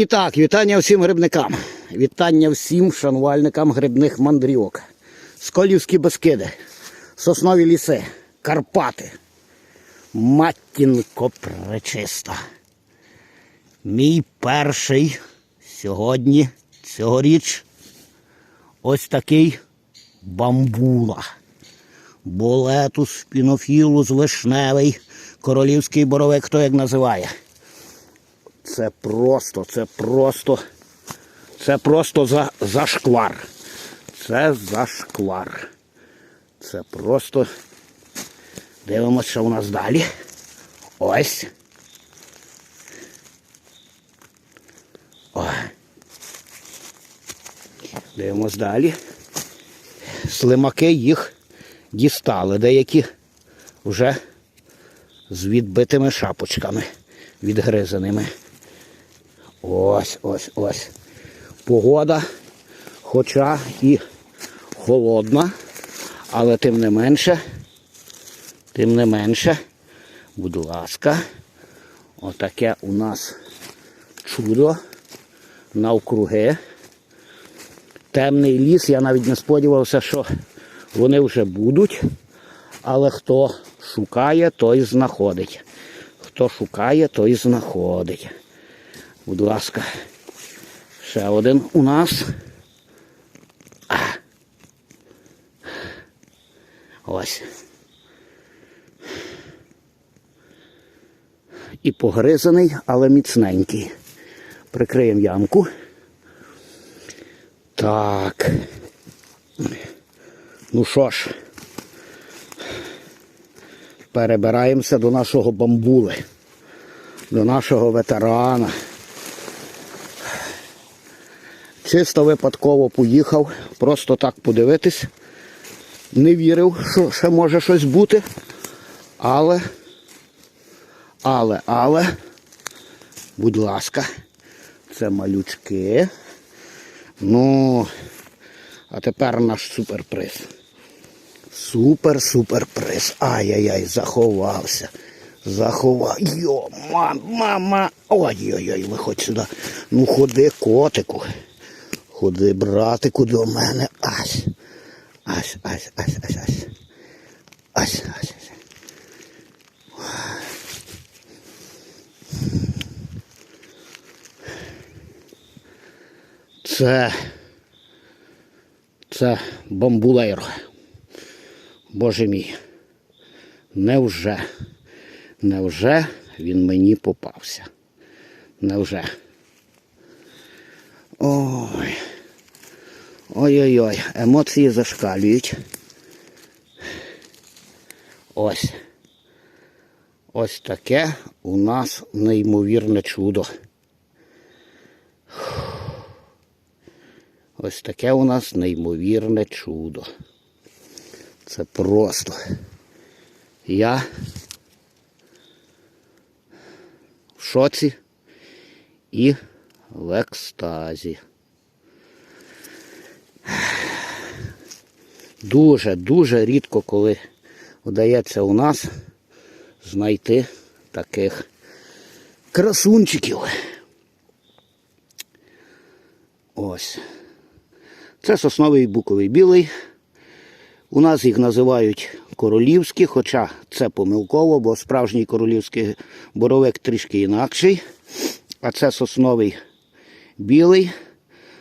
І так, вітання всім грибникам. Вітання всім шанувальникам грибних мандрівок. Сколівські Бескиди, Соснові ліси, Карпати, Матінко Пречиста. Мій перший сьогодні, цьогоріч, ось такий бамбула. Болетус, пінофілус, вишневий, королівський боровик, хто як називає. Це просто, це просто, це просто за, зашквар. Це зашквар. Це просто. Дивимося, що у нас далі. Ось. О. Дивимось далі. Слимаки їх дістали. Деякі вже з відбитими шапочками, відгризаними. Ось, ось, ось. Погода, хоча і холодна, але тим не менше, тим не менше, будь ласка, отаке у нас чудо навкруги. Темний ліс, я навіть не сподівався, що вони вже будуть. Але хто шукає, той знаходить. Хто шукає, той знаходить. Будь ласка, ще один у нас. Ось. І погризаний, але міцненький. Прикриємо ямку. Так. Ну що ж, перебираємося до нашого бамбули, до нашого ветерана. Чисто випадково поїхав, просто так подивитись. Не вірив, що ще може щось бути. Але, але, але, будь ласка, це малючки. Ну, а тепер наш суперприз. Супер-супер приз. Ай-яй-яй, заховався. Заховав. Йо, мам, мама. Ой-ой-ой, виходь сюди. Ну ходи, котику. Ходи, братику, до мене. Ась. Ась, ась, ась, ась, ась. Ась, ась, ась. Це. Це бомбулейро. Боже мій. Невже? Невже він мені попався? Невже? Ой-ой-ой, емоції зашкалюють. Ось. Ось таке у нас неймовірне чудо. Ось таке у нас неймовірне чудо. Це просто. Я в шоці і в екстазі. Дуже, дуже рідко, коли вдається у нас знайти таких красунчиків. Ось. Це сосновий буковий білий. У нас їх називають королівські, хоча це помилково, бо справжній королівський боровик трішки інакший. А це сосновий білий,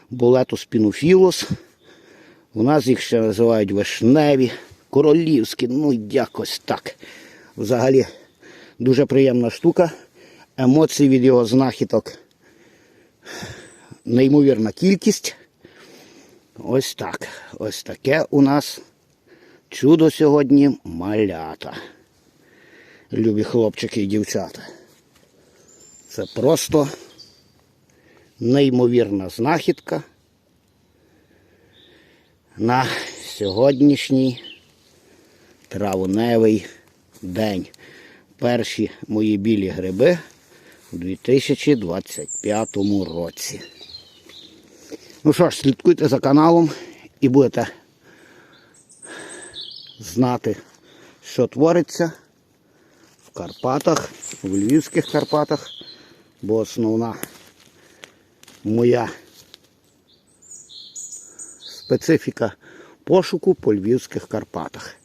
болетус пінофілос. У нас їх ще називають вишневі, королівські, ну якось так. Взагалі дуже приємна штука. Емоцій від його знахідок. Неймовірна кількість. Ось так. Ось таке у нас чудо сьогодні малята. Любі хлопчики і дівчата. Це просто неймовірна знахідка на сьогоднішній травневий день. Перші мої білі гриби у 2025 році. Ну що ж, слідкуйте за каналом і будете знати, що твориться в Карпатах, в Львівських Карпатах, бо основна моя специфіка пошуку по львівських Карпатах.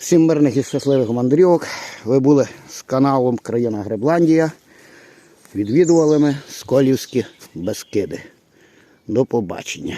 Всім мирних і щасливих мандрівок. Ви були з каналом Країна Гребландія. Відвідували ми Сколівські Бескиди. До побачення.